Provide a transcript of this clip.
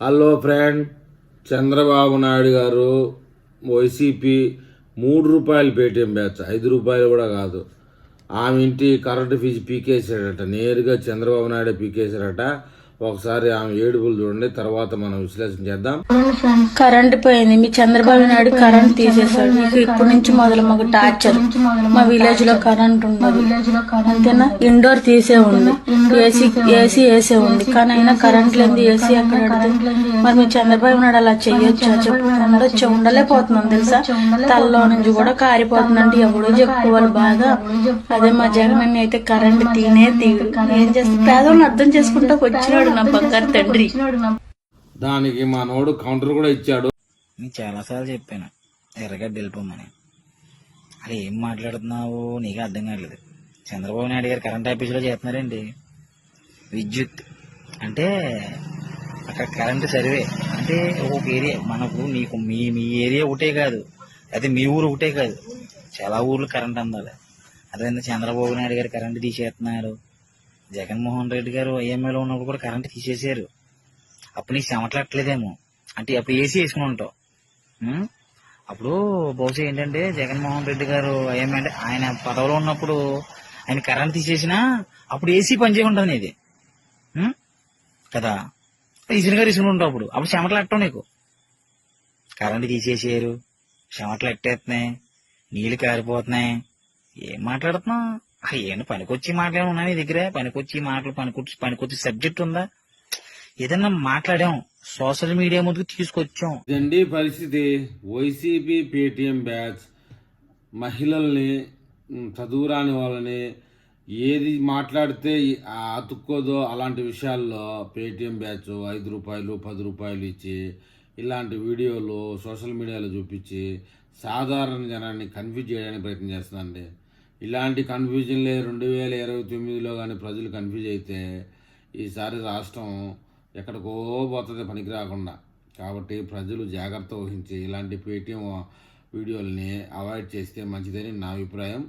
Hello friend Chandrababu Naidu గారు YCP మూడు రూపాయలు పేటీఎం బ్యాచ్ ఐదు రూపాయలు కూడా కాదు. ఆమె ఇంటి కరెంటు ఫీజు పీకేసాడట నేరుగా చంద్రబాబు నాయుడు పీకేశాడట. ఒకసారి ఆమె ఏడుపులు చూడండి తర్వాత మనం విశ్లేషణ చేద్దాం. కరెంట్ పోయింది. మీ చంద్రబాబు నాయుడు కరెంట్ తీసేశాడు. మీకు ఇప్పటి నుంచి మొదలు మాకు టార్చర్. మా విలేజ్లో కరెంట్ ఉండదు అంతేనా? ఇండోర్ తీసే ఉంది. ఏసీ ఏసీ వేసే ఉంది. కానీ అయినా కరెంట్ లేని ఏసీ ఎక్కడ పెడితే మరి మీ చంద్రబాబు నాయుడు అలా చెయ్యొచ్చా? చెప్పు. ఉండొచ్చు ఉండలేకపోతున్నాం తెలుసా? తలలో నుంచి కూడా కారిపోతుంది అంటే ఎవడో చెప్పుకోవాలి బాగా అదే మా జగన్ అయితే కరెంట్ తీనే తీయడు. ఏం చేస్తే? పేదవాళ్ళని అర్థం చేసుకుంటా వచ్చినాడు నా బంగారు తండ్రి. దానికి మా నోడు కౌంటర్ కూడా ఇచ్చాడు. నీకు చాలాసార్లు చెప్పాను ఎర్రగడ్డ వెళ్ళిపోమని అరే ఏం మాట్లాడుతున్నావు? నీకు అర్థం కావట్లేదు. చంద్రబాబు నాయుడు గారు కరెంట్ ఆఫీసులో చేస్తున్నారండి. విద్యుత్. అంటే అక్కడ కరెంటు సర్వే. అంటే ఒక ఏరియా మనకు నీకు మీ మీ ఏరియా ఒకటే కాదు. అయితే మీ ఊరు ఒకటే కాదు. చాలా ఊర్లు కరెంట్ అందాలి. అదే చంద్రబాబు నాయుడు గారు కరెంట్ తీసేస్తున్నారు. జగన్మోహన్ రెడ్డి గారు ఐఎంఏలో ఉన్నప్పుడు కూడా కరెంట్ తీసేసారు అప్పుడు నీకు చెమటలట్లేదేమో అంటే అప్పుడు ఏసీ వేసుకుని ఉంటావు. అప్పుడు బహుశా ఏంటంటే జగన్మోహన్ రెడ్డి గారు ఏమంటే ఆయన పదవిలో ఉన్నప్పుడు ఆయన కరెంట్ తీసేసినా అప్పుడు ఏసీ పనిచేయ ఉంటుంది కదా? ఈశ్వర్ గారు ఇసుకుని ఉంటావు అప్పుడు. అప్పుడు చెమటలు అట్టవు నీకు. కరెంట్ తీసేసారు చెమటలు ఎట్టేస్తున్నాయి నీళ్ళు కారిపోతున్నాయి. ఏం మాట్లాడుతున్నావు? ఏంటి పనికొచ్చి మాట్లాడి ఉన్నాయి నీ దగ్గర? పనికొచ్చి మాటలు పనికొచ్చి పనికొచ్చి సబ్జెక్ట్ ఉందా? ఏదన్నా మాట్లాడాం సోషల్ మీడియా ముందుకు తీసుకొచ్చాం. ఇదండి పరిస్థితి. YCP Paytm batch. మహిళల్ని చదువురాని వాళ్ళని ఏది మాట్లాడితే ఆ అతుక్కోదో అలాంటి విషయాల్లో పేటిఎం బ్యాచ్ ఐదు రూపాయలు పది రూపాయలు ఇచ్చి ఇలాంటి వీడియోలు సోషల్ మీడియాలో చూపించి సాధారణ జనాన్ని కన్ఫ్యూజ్ చేయడానికి ప్రయత్నం చేస్తుందండి. ఇలాంటి కన్ఫ్యూజన్లే రెండు వేల ఇరవై తొమ్మిదిలో కానీ ప్రజలు కన్ఫ్యూజ్ అయితే ఈసారి రాష్ట్రం ఎక్కడికో పోతుంది పనికి రాకుండా. కాబట్టి ప్రజలు జాగ్రత్త వహించి ఇలాంటి పేటీఎం వీడియోలని అవాయిడ్ చేస్తే మంచిదని నా అభిప్రాయం.